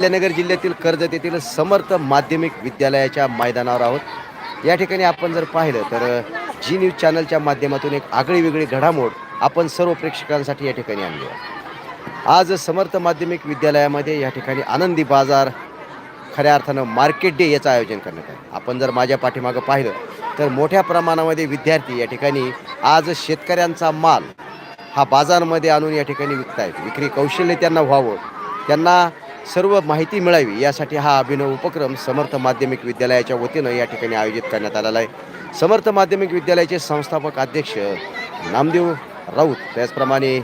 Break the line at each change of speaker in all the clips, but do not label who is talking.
अहिल्यानगर जिल्ह्यातील कर्जत येथील समर्थ माध्यमिक विद्यालयाच्या मैदानावर आहोत. या ठिकाणी आपण जर पाहिलं तर जी न्यूज चॅनलच्या माध्यमातून एक आगळी वेगळी घडामोड आपण सर्व प्रेक्षकांसाठी या ठिकाणी आणली आहे. आज समर्थ माध्यमिक विद्यालयामध्ये या ठिकाणी आनंदी बाजार खऱ्या अर्थानं मार्केट डे याचं आयोजन करण्यात आलं. आपण जर माझ्या पाठीमागं पाहिलं तर मोठ्या प्रमाणामध्ये विद्यार्थी या ठिकाणी आज शेतकऱ्यांचा माल हा बाजारमध्ये आणून या ठिकाणी विकतायत. विक्री कौशल्य त्यांना व्हावं. त्यांना सर्व माहिती मिळावी यासाठी हा अभिनव उपक्रम समर्थ माध्यमिक विद्यालयाच्या वतीनं या ठिकाणी आयोजित करण्यात आलेला आहे. समर्थ माध्यमिक विद्यालयाचे संस्थापक अध्यक्ष नामदेव राऊत त्याचप्रमाणे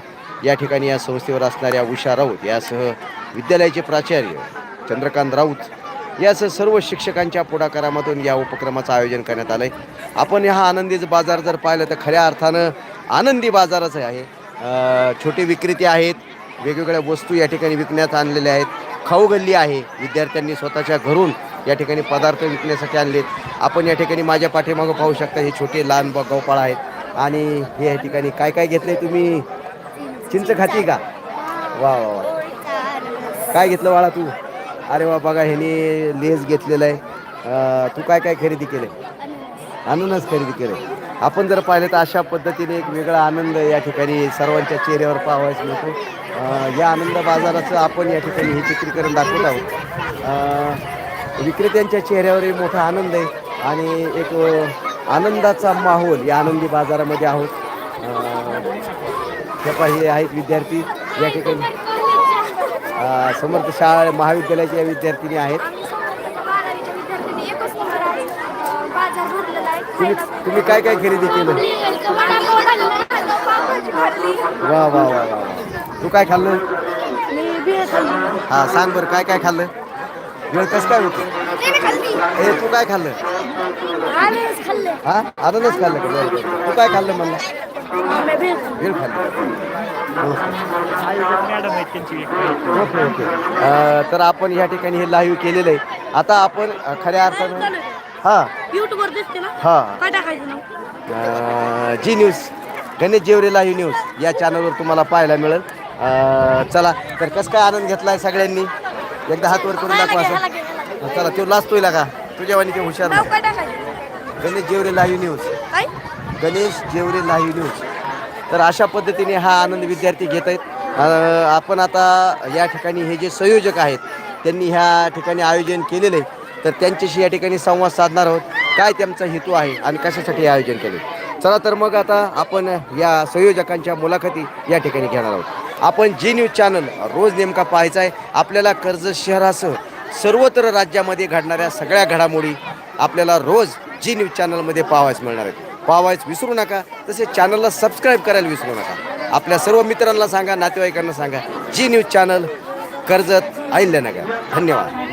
या ठिकाणी या संस्थेवर असणाऱ्या उषा राऊत यासह विद्यालयाचे प्राचार्य चंद्रकांत राऊत यासह सर्व शिक्षकांच्या पुढाकारामधून या उपक्रमाचं आयोजन करण्यात आलं आहे आपण हा आनंदीच बाजार जर पाहिलं तर खऱ्या अर्थानं आनंदी बाजारच आहे. छोटे विक्रेते आहेत वेगवेगळ्या वस्तू या ठिकाणी विकण्यात आणलेल्या आहेत. खाऊ गल्ली आहे. विद्यार्थ्यांनी स्वतःच्या घरून या ठिकाणी पदार्थ विकण्यासाठी आणलेत. आपण या ठिकाणी माझ्या पाठीमागं पाहू शकता हे छोटे लहान ब- आहेत. आणि हे या ठिकाणी काय काय घेतलं आहे तुम्ही? चिंच खाती का? वा वा वा. काय घेतलं बाळा तू? अरे वा बघा ह्याने लेस घेतलेलं आहे. तू काय काय खरेदी केलं अननस खरेदी केलं आपण जर पाहिलं तर अशा पद्धतीने एक वेगळा आनंद या ठिकाणी सर्वांच्या चेहऱ्यावर पाहावयास मिळतो. या आनंद बाजाराचं आपण या ठिकाणी हे चित्रीकरण दाखवत आहोत. विक्रेत्यांच्या चेहऱ्यावरही मोठा आनंद आहे आणि एक आनंदाचा माहोल या आनंदी बाजारामध्ये आहोत. अं, हे आहेत विद्यार्थी. या ठिकाणी समर्थ शाळा महाविद्यालयाच्या विद्यार्थिनी आहेत. तुम्ही तुम्ही काय काय खरेदी केलं? वा वा वा वा. तू काय खाल्लं? हा सांग बरं काय काय खाल्लं? वेळ कसं काय होतं? ए तू काय खाल्लं? हा अननस खाल्लं का? बरं. तू काय खाल्लं म्हणलं? वेळ खाल्लं. Okay okay. तर आपण या ठिकाणी हे लाईव्ह केलेलं आहे. आता आपण खऱ्या अर्थानं हां.
युट्यूब वर दिसते ना?
हां.
काय टाकायचं
G news Ganesh Jeware live news या चॅनलवर तुम्हाला पाहायला मिळेल. चला तर कसं काय आनंद घेतलाय सगळ्यांनी? एकदा हात वर करून दाखवा असं. चला तो लाजतोय का? तुझ्या वाणी ते हुशार Ganesh Jeware live news Ganesh Jeware live news तर अशा पद्धतीने हा आनंद विद्यार्थी घेत आहेत. आपण आता या ठिकाणी हे जे संयोजक आहेत त्यांनी ह्या ठिकाणी आयोजन केलेलं आहे. तर त्यांच्याशी या ठिकाणी संवाद साधणार आहोत. काय त्यांचा हेतू आहे आणि कशासाठी हे आयोजन केले चला तर मग आता आपण या संयोजकांच्या मुलाखती या ठिकाणी घेणार आहोत. आपण जी न्यूज चॅनल रोज नेमका पाहायचा आहे आपल्याला कर्जत शहरासह सर्वत्र राज्यामध्ये घडणाऱ्या सगळ्या घडामोडी आपल्याला रोज जी न्यूज चॅनलमध्ये पाहावयास मिळणार आहेत. पाहावयास विसरू नका तसेच चॅनलला सबस्क्राईब करायला विसरू नका. आपल्या सर्व मित्रांना सांगा नातेवाईकांना सांगा G news channel Karjat Ahilyanagar. धन्यवाद.